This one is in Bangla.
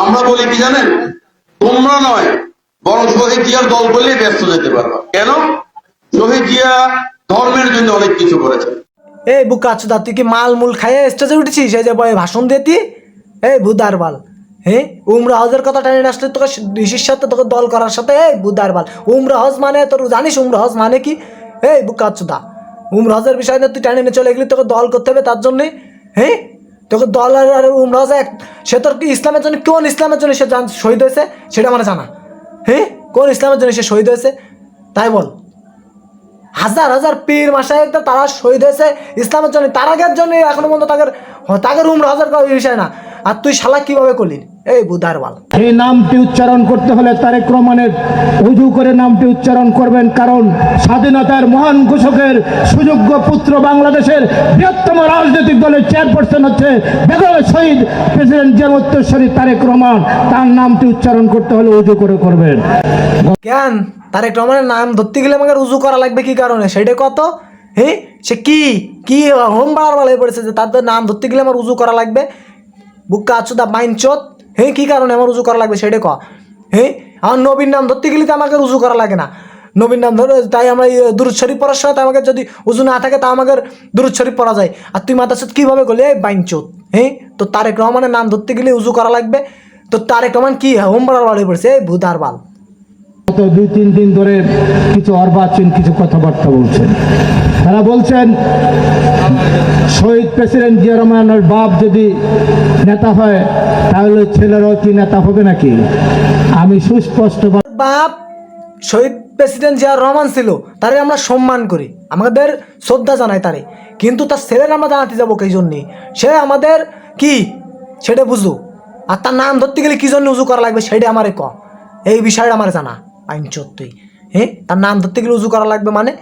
আমরা বলি কি জানেন? তোমরা নয়, বরং শহীদ জিয়ার দল বললেই ব্যস্ত যেতে পারবা। কেন? শহীদ জিয়া ধর্মের জন্য অনেক কিছু করেছেন এই বুকা চুদা, তুই কি মাল মুল খাইয়ে স্টেজে উঠেছিস? এই যে বয়ে ভাষণ দিতি এই বুদার বাল হ্যাঁ? উমরা হজের কথা টেনে আসলে তোকে ঋষির সাথে তোকে দল করার সাথে, এই বুদার বাল। উমরা হজ মানে তোর জানিস উমরা হজ মানে কি? এই বুকা চুদা, উমরা হজের বিষয় নিয়ে তুই টেনে চলে গেলি তোকে দল করতে হবে তার জন্যে হ্যাঁ? তোকে দল আর উমরাজ উমরা এক সে তোর কি ইসলামের জন্য কোন ইসলামের জন্য সে শহীদ হয়েছে? সেটা আমার জানা। হ্যাঁ কোন ইসলামের জন্য সে শহীদ হয়েছে? তাই বল। হাজার হাজার পীর মাসায় তারা শহীদ হয়েছে ইসলামের জন্য। তারাগের জন্য এখনও পর্যন্ত তাদের তাদের উমরা হাজার করার বিষয় না। আর তুই শালা কীভাবে করলি? এই বুধার বাল। এই নামটি উচ্চারণ করতে হলে তারে রহমানের উজু করে নামটি উচ্চারণ করবেন কারণ স্বাধীনতার মহান ঘোষকের সুযোগ্য পুত্র বাংলাদেশের বৃহত্তম রাজনৈতিক দলের চেয়ারপারসন হচ্ছে বেগম শহীদ প্রেসিডেন্ট উত্তরস্বরী তারেক রহমান। তার নামটি উচ্চারণ করতে হলে উজু করে করবেন। কেন? তারেক রহমানের নাম ধরতে গেলে আমাকে রুজু করা লাগবে কি কারণে? সেটা কত? হ্যাঁ সে কি? কি? হোম বাড়ার বেলায় পড়েছে যে তাদের নাম ধরতে গেলে আমার উজু করা লাগবে? বুক্কা আচুদা মাইন চোত হ্যাঁ কী কারণে আমার রুজু করা লাগবে সেটা ক। হ্যাঁ আমার নবীর নাম ধরতে গেলে তো আমাকে রুজু করা লাগে না। নবীর নাম ধরে তাই আমরা দুরুদ শরীফ পড়ার সময় আমাকে যদি উজু না থাকে তা আমাকে দুরুদ পড়া যায়। আর তুই চোত কীভাবে করলি এই বাইন চোত হ্যাঁ তো তারেক রহমানের নাম ধরতে গেলে উজু করা লাগবে। তো তারেক রহমান কি হোম বাড়ার বাড়ি পড়ছে? এই ভূতার বাল। গত দুই, তিন দিন ধরে কিছু অর্বাচীন কিছু কথাবার্তা বলছেন। তারা বলছেন প্রেসিডেন্ট জিয়া বাপ যদি নেতা হয়, তাহলে ছেলেরাও কি নেতা হবে নাকি? আমি সুস্পষ্ট বাপ শহীদ প্রেসিডেন্ট জিয়া রহমান ছিল, তারে আমরা সম্মান করি, আমাদের শ্রদ্ধা জানাই তারে। কিন্তু তার ছেলের আমরা জানাতে যাব এই জন্যে? সে আমাদের কি? সেটা বুঝো। আর তার নাম ধরতে গেলে কি জন্য উজু করা লাগবে সেটা আমারে ক। এই বিষয়টা আমার জানা, আইন চত্বই হ্যাঁ? তার নাম ধরতে গেলে উজু করা লাগবে মানে